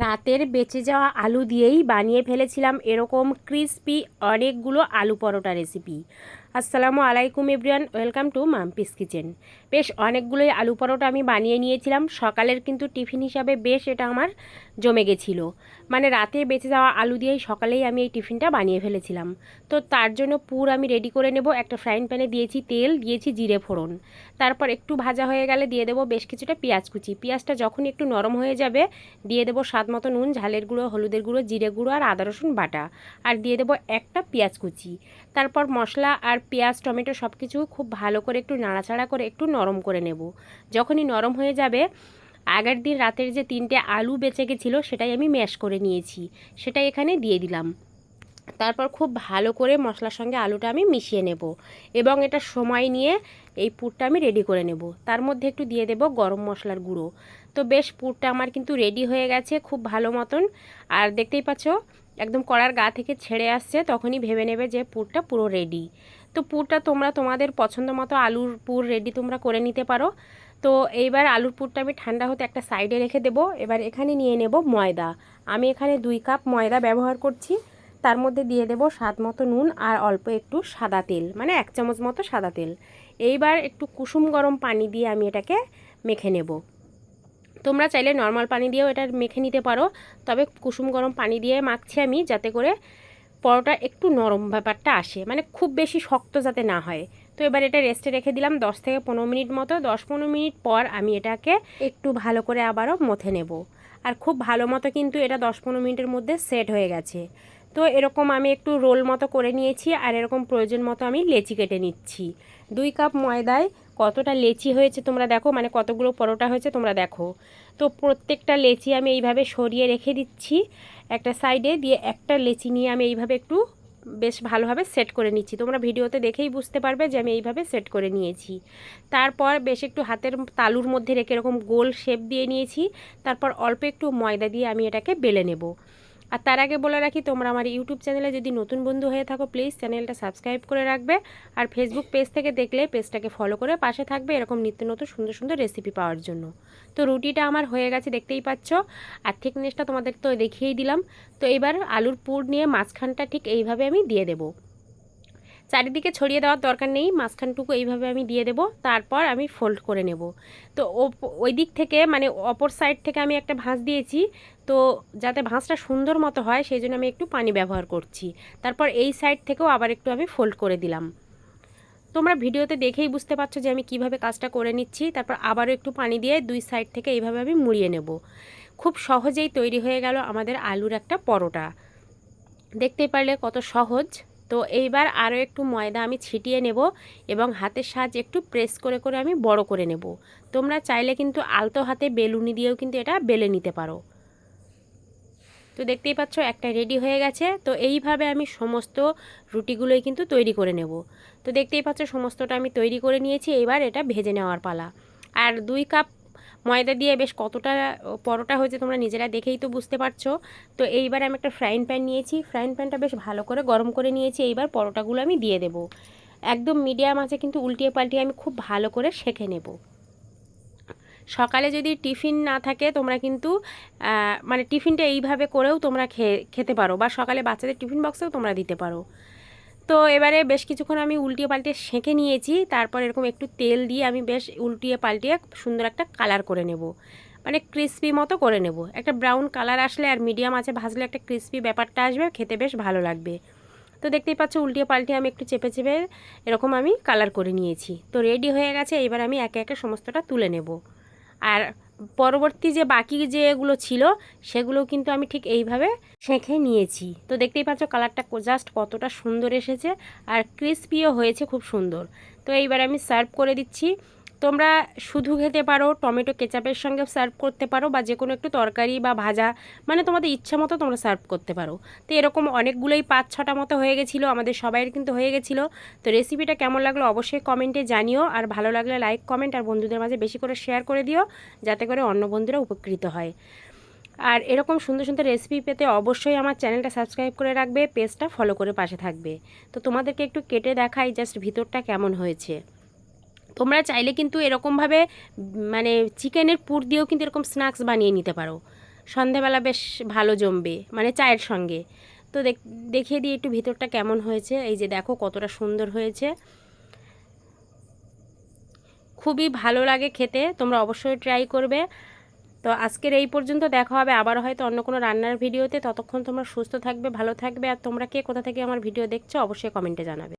রাতের বেঁচে যাওয়া আলু দিয়েই বানিয়ে ফেলেছিলাম এরকম ক্রিসপি অনেকগুলো আলু পরোটা রেসিপি। আসসালামু আলাইকুম everyone, welcome to Mampi's kitchen. বেশ অনেকগুলোই আলু পরোটা আমি বানিয়ে নিয়েছিলাম, সকালের কিন্তু টিফিন হিসাবে বেশ এটা আমার জমে গেছিল। মানে রাতে বেঁচে যাওয়া আলু দিয়েই সকালেই আমি এই টিফিনটা বানিয়ে ফেলেছিলাম। তো তার জন্য পুর আমি রেডি করে নেব, একটা ফ্রাইং প্যানে দিয়েছি তেল, দিয়েছি জিরে ফোড়ন। তারপর একটু ভাজা হয়ে গেলে দিয়ে দেবো বেশ কিছুটা পেঁয়াজ কুচি। পেঁয়াজটা যখন একটু নরম হয়ে যাবে, দিয়ে দেবো স্বাদ মতো নুন, ঝালের গুঁড়ো, হলুদের গুঁড়ো, জিরে গুঁড়ো আর আদা রসুন বাটা। আর দিয়ে দেবো একটা পেঁয়াজ কুচি। তারপর মশলা আর পেঁয়াজ, টমেটো সব কিছু খুব ভালো করে একটু নাড়াচাড়া করে একটু নরম করে নেব। যখনই নরম হয়ে যাবে, আগের দিন রাতের যে তিনটে আলু বেঁচে গেছিল, সেটাই আমি ম্যাশ করে নিয়েছি। সেটাই এখানে দিয়ে দিলাম। তারপর খুব ভালো করে মশলার সঙ্গে আলুটা আমি মিশিয়ে নেব এবং এটা সময় নিয়ে এই পুরটা আমি রেডি করে নেব। তার মধ্যে একটু দিয়ে দেব গরম মশলার গুঁড়ো। তো বেশ পুরটা আমার কিন্তু রেডি হয়ে গেছে খুব ভালো মতন। আর দেখতেই পাচ্ছ, একদম কড়ার গা থেকে ছেড়ে আসছে, তখনই ভেবে নেবে যে পুরটা পুরো রেডি তো পুরটা তোমরা তোমাদের পছন্দ মতো আলুর পুর রেডি তোমরা করে নিতে পারো। তো এইবার আলুর পুরটা আমি ঠান্ডা হতে একটা সাইডে রেখে দেবো। এবার এখানে নিয়ে নেব ময়দা। আমি এখানে দুই কাপ ময়দা ব্যবহার করছি। তার মধ্যে দিয়ে দেব স্বাদ মতো নুন আর অল্প একটু সাদা তেল মানে এক চামচ মতো সাদা তেল। এইবার একটু কুসুম গরম পানি দিয়ে আমি এটাকে মেখে নেব। তোমরা চাইলে নর্মাল পানি দিয়েও এটা মেখে নিতে পারো। তবে কুসুম গরম পানি দিয়ে মাখছি আমি যাতে করে পরোটা একটু নরম ব্যাপারটা আসে মানে খুব বেশি শক্ত যাতে না হয়। তো এবার এটা রেস্টে রেখে দিলাম, দশ থেকে পনেরো মিনিট মতো। দশ পনেরো মিনিট পর আমি এটাকে একটু ভালো করে আবারও মথে নেব। আর খুব ভালো মতো কিন্তু এটা দশ পনেরো মিনিটের মধ্যে সেট হয়ে গেছে। তো এরকম আমি একটু রোল মতো করে নিয়েছি আর এরকম প্রয়োজন মতো আমি লেচি কেটে নিচ্ছি। দুই কাপ ময়দায় কতটা লেচি হয়েছে তোমরা দেখো মানে কতগুলো পরোটা হয়েছে তোমরা দেখো। তো প্রত্যেকটা লেচি আমি এইভাবে সরিয়ে রেখে দিচ্ছি। একটা সাইডে দিয়ে একটা লেচি নিয়ে আমি এইভাবে একটু বেশ ভালোভাবে সেট করে নিচ্ছি। তোমরা ভিডিওতে দেখেই বুঝতে পারবে যে আমি এইভাবে সেট করে নিয়েছি। তারপর বেশ একটু হাতের তালুর মধ্যে রেখে এরকম গোল শেপ দিয়ে নিয়েছি। তারপর অল্প একটু ময়দা দিয়ে আমি এটাকে বেলে নেব। আর তার আগে বলে রাখি, তোমরা আমার ইউটিউব চ্যানেলে যদি নতুন বন্ধু হয়ে থাকো প্লিজ চ্যানেলটা সাবস্ক্রাইব করে রাখবে। আর ফেসবুক পেজ থেকে দেখলে পেজটাকে ফলো করে পাশে থাকবে এরকম নিত্য নতুন সুন্দর সুন্দর রেসিপি পাওয়ার জন্য। তো রুটিটা আমার হয়ে গেছে, দেখতেই পাচ্ছ। আর থিকনেসটা তোমাদের তো দেখিয়েই দিলাম। তো এবার আলুর পুর নিয়ে মাঝখানটা ঠিক এইভাবে আমি দিয়ে দেবো। চারিদিকে ছড়িয়ে দেওয়ার দরকার নেই, মাঝখানটুকু এইভাবে আমি দিয়ে দেব, তারপর আমি ফোল্ড করে নেব। তো ওই দিক থেকে মানে অপর সাইড থেকে আমি একটা ভাঁজ দিয়েছি, তো যাতে ভাঁজটা সুন্দর মতো হয় সেই জন্য আমি একটু পানি ব্যবহার করছি। তারপর এই সাইড থেকেও আবার একটু আমি ফোল্ড করে দিলাম। তোমরা ভিডিওতে দেখেই বুঝতে পারছ যে আমি কীভাবে কাজটা করে নিচ্ছি, তারপর আবারও একটু পানি দিয়ে দুই সাইড থেকে এইভাবে আমি মুড়িয়ে নেব। খুব সহজেই তৈরি হয়ে গেল আমাদের আলুর একটা পরোটা। দেখতেই পারলে কত সহজ। তো এইবার আরও একটু ময়দা আমি ছিটিয়ে নেব এবং হাতের সাহায্যে একটু প্রেস করে করে আমি বড় করে নেব। তোমরা চাইলে কিন্তু আলতো হাতে বেলুনি দিয়েও কিন্তু এটা বেলে নিতে পারো। তো দেখতেই পাচ্ছ একটা রেডি হয়ে গেছে। তো এইভাবে আমি সমস্ত রুটিগুলোই কিন্তু তৈরি করে নেব। তো দেখতেই পাচ্ছ সমস্তটা আমি তৈরি করে নিয়েছি। এবার এটা ভেজে নেওয়ার পালা। আর দুই কাপ ময়দা দিয়ে বেশ কতটা, পরোটা হয়েছে তোমরা নিজেরা দেখেই তো বুঝতে পারছ। তো এইবার আমি একটা ফ্রাইং প্যান নিয়েছি। ফ্রাইং প্যানটা বেশ ভালো করে গরম করে নিয়েছি। এইবার পরোটাগুলো আমি দিয়ে দেব। একদম মিডিয়াম আছে কিন্তু উল্টিয়ে পাল্টিয়ে আমি খুব ভালো করে শেখে নেব। সকালে যদি টিফিন না থাকে তোমরা কিন্তু মানে টিফিনটা এইভাবে করেও তোমরা খেতে পারো। বা সকালে বাচ্চাদের টিফিন বক্সেও তোমরা দিতে পারো। তো এবারে বেশ কিছুক্ষণ আমি উল্টিয়ে পাল্টিয়ে সেঁকে নিয়েছি। তারপর এরকম একটু তেল দিয়ে আমি বেশ উল্টিয়ে পাল্টিয়ে সুন্দর একটা কালার করে নেব। মানে ক্রিসপি মতো করে নেব। একটা ব্রাউন কালার আসলে আর মিডিয়াম আছে ভাজলে একটা ক্রিসপি ব্যাপারটা আসবে, খেতে বেশ ভালো লাগবে। তো দেখতেই পাচ্ছ উল্টিয়ে পাল্টিয়ে আমি একটু চেপে চেপে এরকম আমি কালার করে নিয়েছি। তো রেডি হয়ে গেছে, এবার আমি একে একে সমস্তটা তুলে নেব। আর পরবর্তী যে বাকি যে এগুলো ছিল, সেগুলো কিন্তু আমি ঠিক এইভাবে শেখে নিয়েছি। তো দেখতেই পাচ্ছ কালারটা জাস্ট কতটা সুন্দর এসেছে আর ক্রিসপিও হয়েছে খুব সুন্দর। তো এইবার আমি সার্ভ করে দিচ্ছি। তোমরা শুধু খেতে পারো, টমেটো কেচাপের সঙ্গে সার্ভ করতে পারো বা যে কোনো একটু তরকারি বা ভাজা মানে তোমাদের ইচ্ছা মতো তোমরা সার্ভ করতে পারো। তো এরকম অনেকগুলোই পাঁচ ছটা মতো হয়ে গেছিল, আমাদের সবাইয়ের কিন্তু হয়ে গেছিল। তো রেসিপিটা কেমন লাগল অবশ্যই কমেন্টে জানিও, আর ভালো লাগলে লাইক কমেন্ট আর বন্ধুদের মাঝে বেশি করে শেয়ার করে দিও, যাতে করে অন্য বন্ধুরা উপকৃত হয়। আর এরকম সুন্দর সুন্দর রেসিপি পেতে অবশ্যই আমার চ্যানেলটা সাবস্ক্রাইব করে রাখবে পেজটা ফলো করে পাশে থাকবে। তো তোমাদেরকে একটু কেটে দেখাই জাস্ট ভিতরটা কেমন হয়েছে। তোমরা চাইলে কিন্তু এরকমভাবে মানে চিকেনের পুর দিয়েও কিন্তু এরকম স্ন্যাক্স বানিয়ে নিতে পারো। সন্ধেবেলা বেশ ভালো জমবে মানে চায়ের সঙ্গে। তো দেখ- দেখিয়ে দিই একটু ভিতরটা কেমন হয়েছে। এই যে দেখো কতটা সুন্দর হয়েছে। খুবই ভালো লাগে খেতে, তোমরা অবশ্যই ট্রাই করবে। তো আজকের এই পর্যন্ত দেখা হবে। আবার হয়তো অন্য কোনো রান্নার ভিডিওতে। ততক্ষণ তোমরা সুস্থ থাকবে, ভালো থাকবে। আর তোমরা কে কোথা থেকে আমার ভিডিও দেখছ, অবশ্যই কমেন্টে জানাবে।